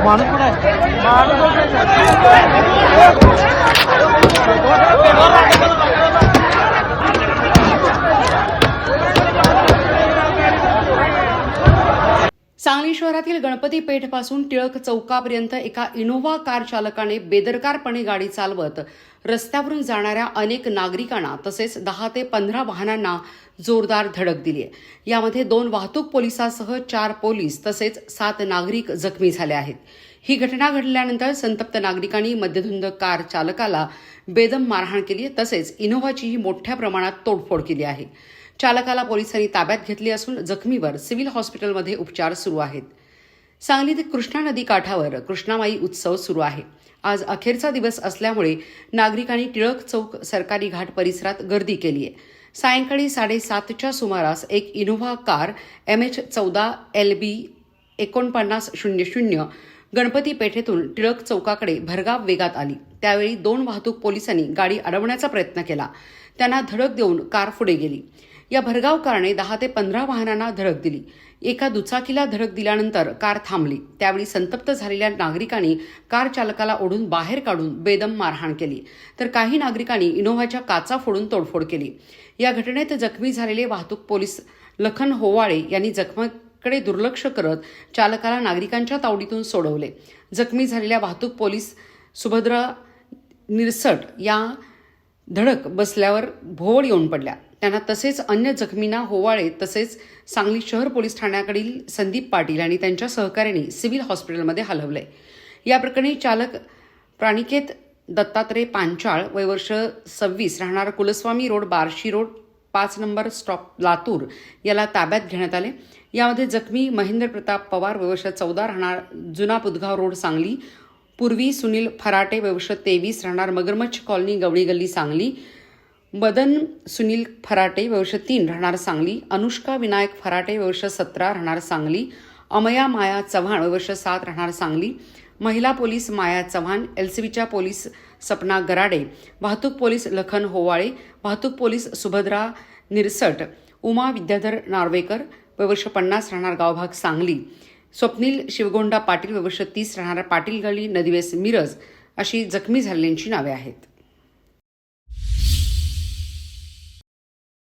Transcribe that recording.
মানুষ কোথায় মানুষ सांगली शहरातील गणपती पेठपासून टिळक चौकापर्यंत एका इनोव्हा कार चालकाने बेदरकारपणे गाडी चालवत रस्त्यावरून जाणाऱ्या अनेक नागरिकांना तसेच दहा ते पंधरा वाहनांना जोरदार धडक दिली आहे. यामध्ये दोन वाहतूक पोलिसासह चार पोलीस तसेच सात नागरिक जखमी झाले आहेत. ही घटना घडल्यानंतर संतप्त नागरिकांनी मध्यधुंद कार चालकाला बेदम मारहाण केली आहे तसेच इनोव्हाचीही मोठ्या प्रमाणात तोडफोड केली आहे. चालकाला पोलिसांनी ताब्यात घेतली असून जखमीवर सिव्हिल हॉस्पिटलमध्ये उपचार सुरू आहेत. सांगलीत कृष्णा नदी काठावर कृष्णामाई उत्सव सुरू आहे. आज अखेरचा दिवस असल्यामुळे नागरिकांनी टिळक चौक सरकारी घाट परिसरात गर्दी केली आहे. सायंकाळी साडेसातच्या सुमारास एक इनोव्हा कार एम एच चौदा एल बी एकोणपन्नास शून्य शून्य गणपती पेठेतून टिळक चौकाकडे भरगाव वेगात आली. त्यावेळी दोन वाहतूक पोलिसांनी गाडी अडवण्याचा प्रयत्न केला. त्यांना धडक देऊन कार पुढे गेली. या भरगाव कारने दहा ते पंधरा वाहनांना धडक दिली. एका दुचाकीला धडक दिल्यानंतर कार थांबली. त्यावेळी संतप्त झालेल्या नागरिकांनी कार चालकाला ओढून बाहेर काढून बेदम मारहाण केली. तर काही नागरिकांनी इनोव्हाच्या काचा फोडून तोडफोड केली. या घटनेत जखमी झालेले वाहतूक पोलीस लखन होवाळे यांनी कडे दुर्लक्ष करत चालकाला नागरिकांच्या तावडीतून सोडवले. जखमी झालेल्या वाहतूक पोलीस सुभद्रा निरसट या धडक बसल्यावर भोवळ येऊन पडल्या. त्यांना तसेच अन्य जखमींना होवाळे तसेच सांगली शहर पोलीस ठाण्याकडील संदीप पाटील आणि त्यांच्या सहकाऱ्यांनी सिव्हिल हॉस्पिटलमध्ये हलवले. या प्रकरणी चालक प्राणिकेत दत्तात्रय पांचाळ वयवर्ष सव्वीस राहणार कुलस्वामी रोड बार्शी रोड पाच नंबर स्टॉप लातूर याला ताब्यात घेण्यात आले. यामध्ये जखमी महेंद्र प्रताप पवार वयवर्ष चौदा राहणार जुना पुदगाव रोड सांगली. पूर्वी सुनील फराटे वयवर्ष तेवीस राहणार मगरमच्छ कॉलनी गवळी गल्ली सांगली. मदन सुनील फराटे वर्ष तीन राहणार सांगली. अनुष्का विनायक फराटे वर्ष सतरा राहणार सांगली. अमया माया चव्हाण वर्ष सात राहणार सांगली. महिला पोलीस माया चव्हाण एलसीबीच्या पोलीस सपना गराडे वाहतूक पोलीस लखन होवाळे वाहतूक पोलीस सुभद्रा निरसट उमा विद्याधर नार्वेकर वर्ष पन्नास राहणार गावभाग सांगली स्वप्नील शिवगोंडा पाटील वर्ष तीस राहणार पाटील गली नदिवेस मिरज अशी जखमी झालेल्यांची नावे आहेत.